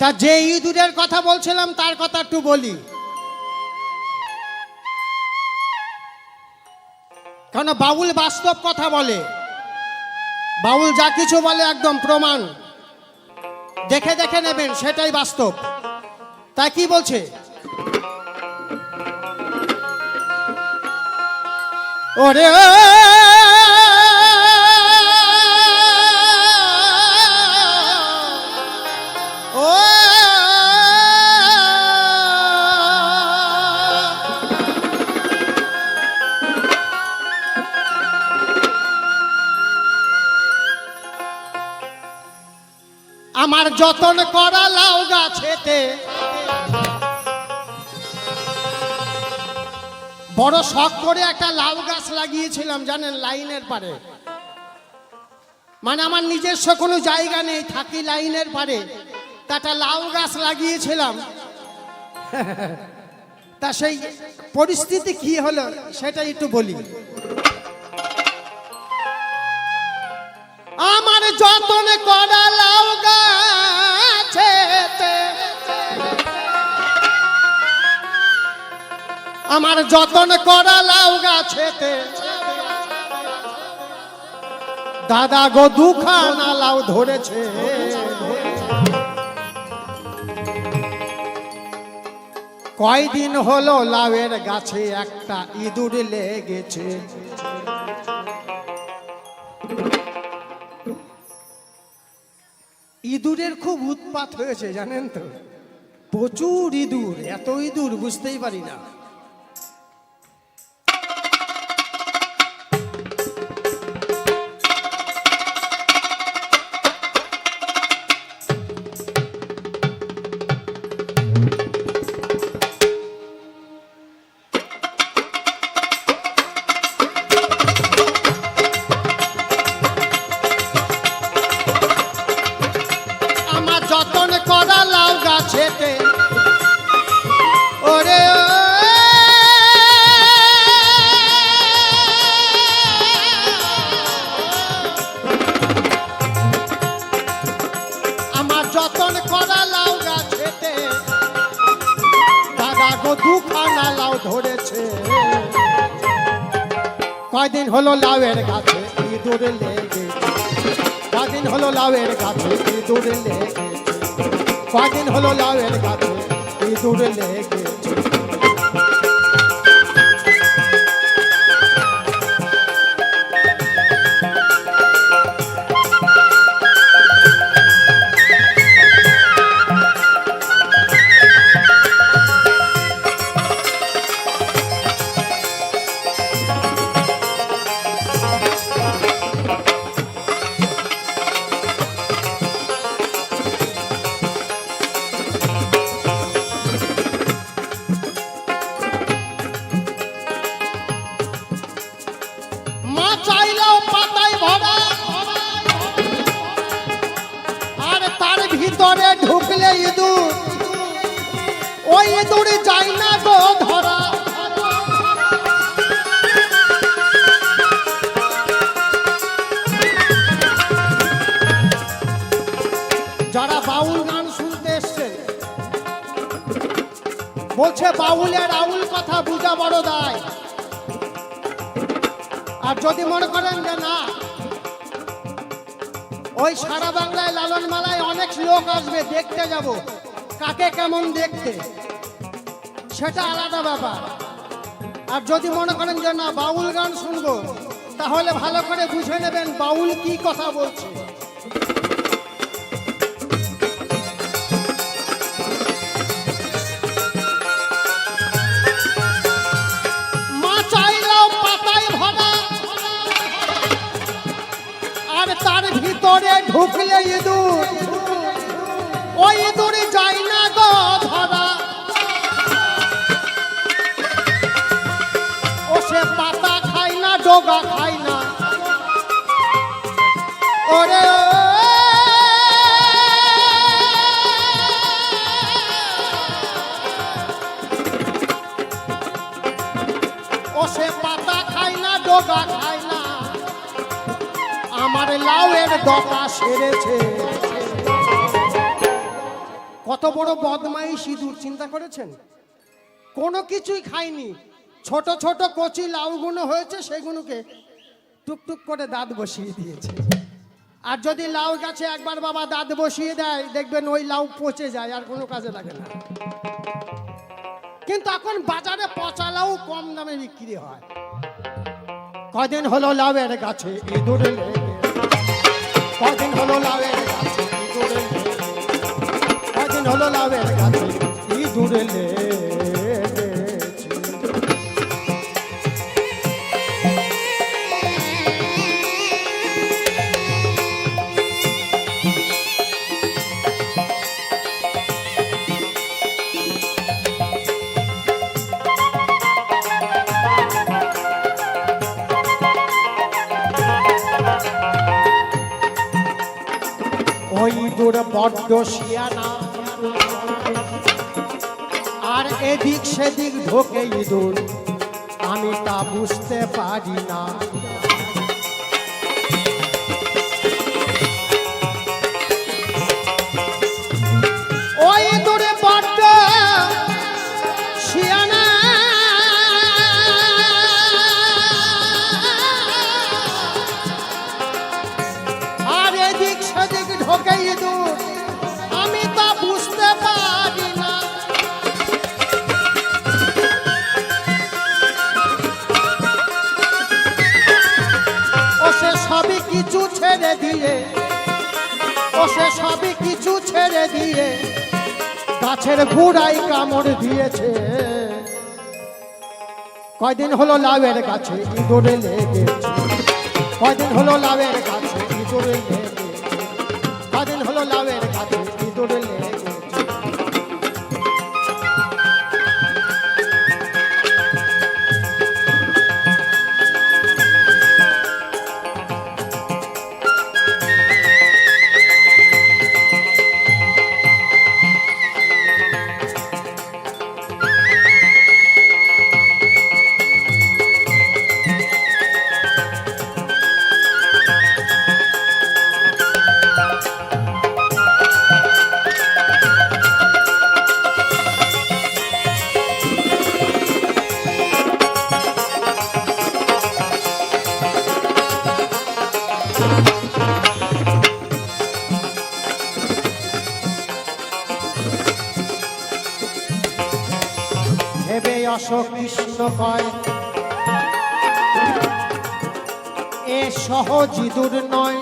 তা যে ইঁদুরের কথা বলছিলাম, তার কথা একটু বলি। কেন বাউল বাস্তব কথা বলে? বাউল যা কিছু বলে একদম প্রমাণ। দেখে দেখে নেবেন, সেটাই বাস্তব। তাই কি বলছে? ওরে আমার যতন করা লাউ গাছেতে। বড় শখ করে একটা লাউ গাছ লাগিয়েছিলাম, জানেন, লাইনের পারে মানে আমার নিজস্ব কোনো জায়গা নেই, থাকি লাইনের পারে তা একটা লাউ গাছ লাগিয়েছিলাম। তা সেই পরিস্থিতি কি হলো সেটা একটু বলি। যতন করা লাউ গাছেতে আমার যতন করা লাউ গাছেতে দাদা গো দুখানা লাউ ধরেছে। কয়দিন হলো লাউয়ের গাছে একটা ইঁদুর লেগেছে। ইঁদুরের খুব উৎপাত হয়েছে জানেন তো? প্রচুর ইঁদুর এত ইঁদুর বুঝতেই পারি না। ধরেছে। কয়দিন হলো লাউয়ের গাছে ইঁদুর লেগেছে। কদিন হলো লাউয়ের গাছে ইঁদুর লেগেছে। কদিন হলো লাউয়ের গাছে ইঁদুর লেগেছে। ঢুকলে ইঁদুর। ওই ইঁদুর যায় না গো ধরা। যারা বাউল গান শুনতে এসছে, বলছে বাউলের আউল কথা বুঝা বড় দায়। আর যদি মনে করেন যে না ওই সারা বাংলায় লালন মালায় অনেক লোক আসবে, দেখতে যাব। কাকে কেমন দেখতে? সেটা আলাদা ব্যাপার। আর যদি মনে করেন যে না, বাউল গান শুনব, তাহলে ভালো করে বুঝে নেবেন বাউল কি কথা বলছে। ঢুকলে ইঁদুর। ওই ইঁদুর যায় না গো ধরা। ও সে পাতা খায় না, ডোগা খায় আমার লাউয়ের ডকা সেরেছে। কত বড় বদমাই সিঁদুর চিন্তা করেছেন? কোনো কিছুই খাইনি। ছোট ছোট কচি লাউগুলো হয়েছে, সেগুলোকে টুকটুক করে দাঁত বসিয়ে দিয়েছে। আর যদি লাউ গাছে একবার বাবা দাঁত বসিয়ে দেয়, দেখবেন ওই লাউ পচে যায়, আর কোনো কাজে লাগে না। কিন্তু এখন বাজারে পচা লাউ কম দামে বিক্রি হয়। কদিন হলো লাউ লাউয়ের গাছে ইঁদুর লেগে কদিন হলো লাউয়ের গাছে ইঁদুর লেগে কদিন হলো লাউয়ের দূর বড্ড শিয়ানা। আর এদিক সেদিক ঢোকে ইঁদুর আমি তা বুঝতে পারি না। কিছু ছেড়ে দিয়ে, বসে সবই কিছু ছেড়ে দিয়ে, গাছের গুড়াই কামড় দিয়েছে। কয়দিন হলো লাউয়ের গাছে ইঁদুরে লেগেছে। কয়দিন হলো লাউয়ের গাছে ইঁদুরে লেগেছে। কয়দিন হলো লাউয়ের গাছে অশোক কৃষ্ণ কয়। এ সহজ ইঁদুর নয়।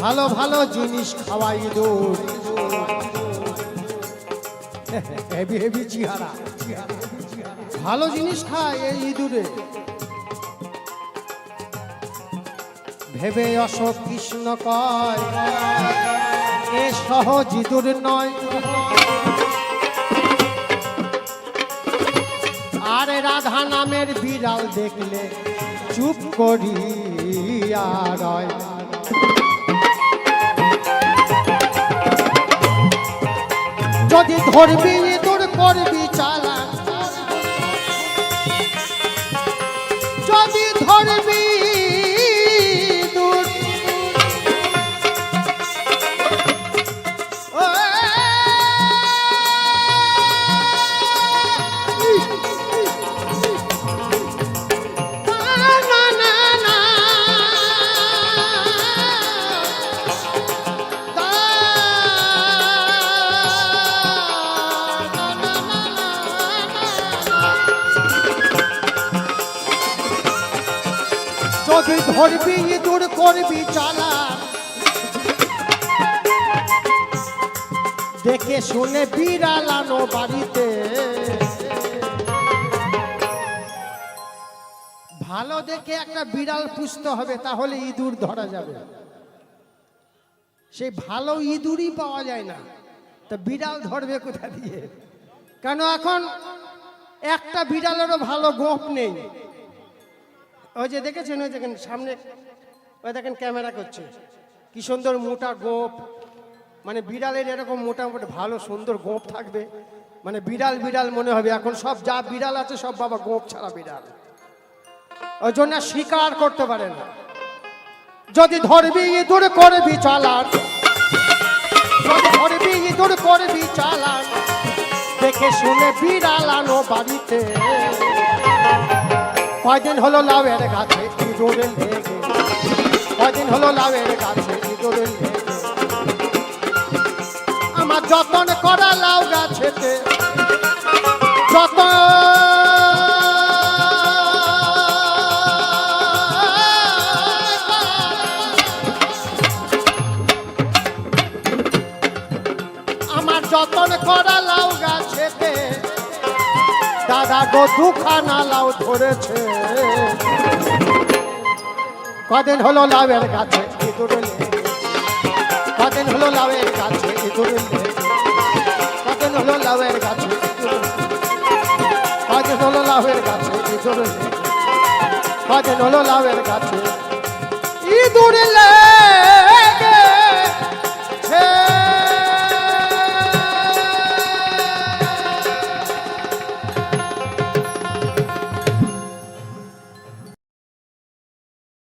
ভালো ভালো জিনিস খাওয়া ইঁদুর। হেভি হেভি চেহারা। ভালো জিনিস খায় এই ইঁদুরে। ভেবে অশোক কৃষ্ণ কয়, এ সহজ ইঁদুর নয়। রাধা নামের বিড়াল দেখলে চুপ করিয়া রয়। যদি ধরবি তোর করবি চালা ধরবি ইঁদুর করবি চালা দেখে শুনে বিড়াল আনো বাড়িতে। ভালো দেখে একটা বিড়াল পুষতে হবে, তাহলে ইঁদুর ধরা যাবে। সেই ভালো ইঁদুরই পাওয়া যায় না। তা বিড়াল ধরবে কোথা দিয়ে? কেন এখন একটা বিড়ালেরও ভালো গোপ নেই। ওই যে দেখেছেন, ওই দেখেন সামনে, ওই দেখেন ক্যামেরা করছে। কি সুন্দর মোটা গোপ। মানে বিড়ালের এরকম মোটামুটি ভালো, সুন্দর গোপ থাকবে। মানে বিড়াল বিড়াল মনে হবে। এখন সব যা বিড়াল আছে, সব বাবা গোপ ছাড়া বিড়াল। ওই জন্য শিকার করতে পারে না। যদি ধরবি, ইঁদুর করবি, চালান। করবি, চালান। দেখে শুনে বিড়ালানো বাড়িতে। কয়দিন হলো লাউয়ের গাছে ইঁদুরের লেগে কয়দিন হলো লাউয়ের গাছে ইঁদুরের লেগে আমার যতন করা লাউ গাছেতে, যতন আমার যতন করা লাউ গাছেতে দাদা গো দুখানা লাউ ধরেছে কদিন হলো লাউয়ের গাছে কদিন হলো লাউয়ের গাছে কদিন হলো লাউয়ের গাছে। কদিন হলো লাউয়ের গাছে। কদিন হলো লাউয়ের গাছে ইঁদুরে লেগে